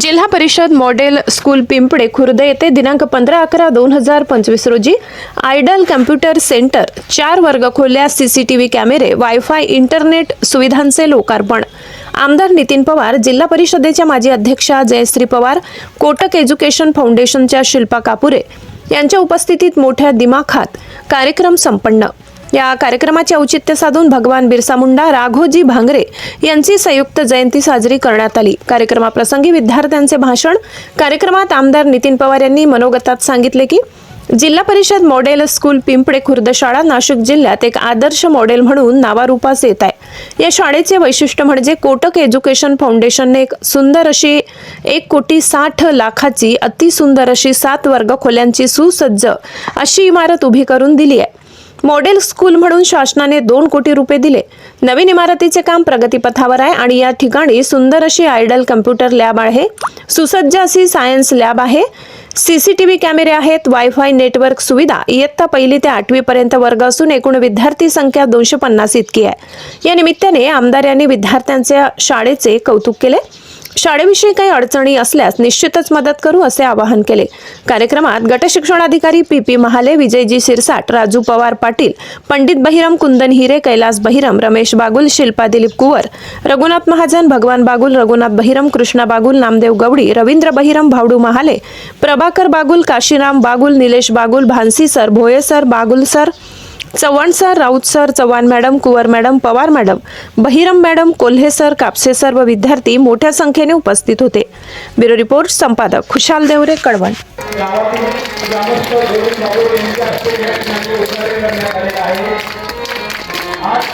जिल्हा परिषद model school Pimpade Khurd येथे दिनांक पंधरा अकरा दोन हजार पंचवीस रोजी आयडल कम्प्युटर सेंटर चार वर्ग खोल्या सीसीटीव्ही कॅमेरे वायफाय इंटरनेट सुविधांचे लोकार्पण. आमदार नितीन पवार जिल्हा परिषदेच्या माजी अध्यक्षा जयश्री पवार कोटक एज्युकेशन फाउंडेशनच्या शिल्पा कापुरे यांच्या उपस्थितीत मोठ्या दिमाखात कार्यक्रम संपन्न. या कार्यक्रमाचे औचित्य साधून भगवान बिरसा मुंडा राघोजी भांगरे यांची संयुक्त जयंती साजरी करण्यात आली. कार्यक्रमाप्रसंगी विद्यार्थ्यांचे भाषण. कार्यक्रमात आमदार नितीन पवार यांनी मनोगतात सांगितले की जिल्हा परिषद मॉडेल स्कूल पिंपळे खुर्द शाळा नाशिक जिल्ह्यात एक आदर्श मॉडेल म्हणून नावारूपास येत आहे. या शाळेचे वैशिष्ट्य म्हणजे कोटक एज्युकेशन फाउंडेशनने एक सुंदर अशी एक कोटी साठ लाखाची अतिसुंदर अशी सात वर्ग खोल्यांची सुसज्ज अशी इमारत उभी करून दिली आहे. मॉडेल स्कूल म्हणून शासनाने दोन कोटी रुपये दिले. नवीन इमारतीचे काम प्रगतीपथावर आहे आणि या ठिकाणी सुंदर अशी आयडल कम्प्युटर लॅब आहे. सुसज्ज अशी सायन्स लॅब आहे. सीसीटीव्ही कॅमेरे आहेत. वायफाय नेटवर्क सुविधा इयत्ता पहिली ते आठवीपर्यंत वर्ग असून एकूण विद्यार्थी संख्या दोनशे पन्नास इतकी आहे. या निमित्ताने आमदार यांनी विद्यार्थ्यांच्या शाळेचे कौतुक केले. शाळेविषयी काही अडचणी असल्यास निश्चितच मदत करू असे आवाहन केले. कार्यक्रमात गट शिक्षणाधिकारी P P Mahale Vijayji Sirsat Raju Pawar Patil Pandit Bahiram Kundan Hire Kailas Bahiram Ramesh Bagul Shilpa Dilip Kuwar Raghunath Mahajan Bhagwan Bagul Raghunath Bahiram Krishna Bagul Namdev Gawadi Ravindra Bahiram Bhavdu Mahale Prabhakar Bagul Kashiram Bagul Nilesh Bagul Bhansi sir Bhoye sir Bagul sir Chavan sir Raut sir Chavan madam Kuwar madam Pawar madam Bahiram madam Kolhe sir Kapse sir व विद्यार्थी मोठ्या संख्येने उपस्थित होते. Bureau report संपादक खुशाल देवरे कळवण. आज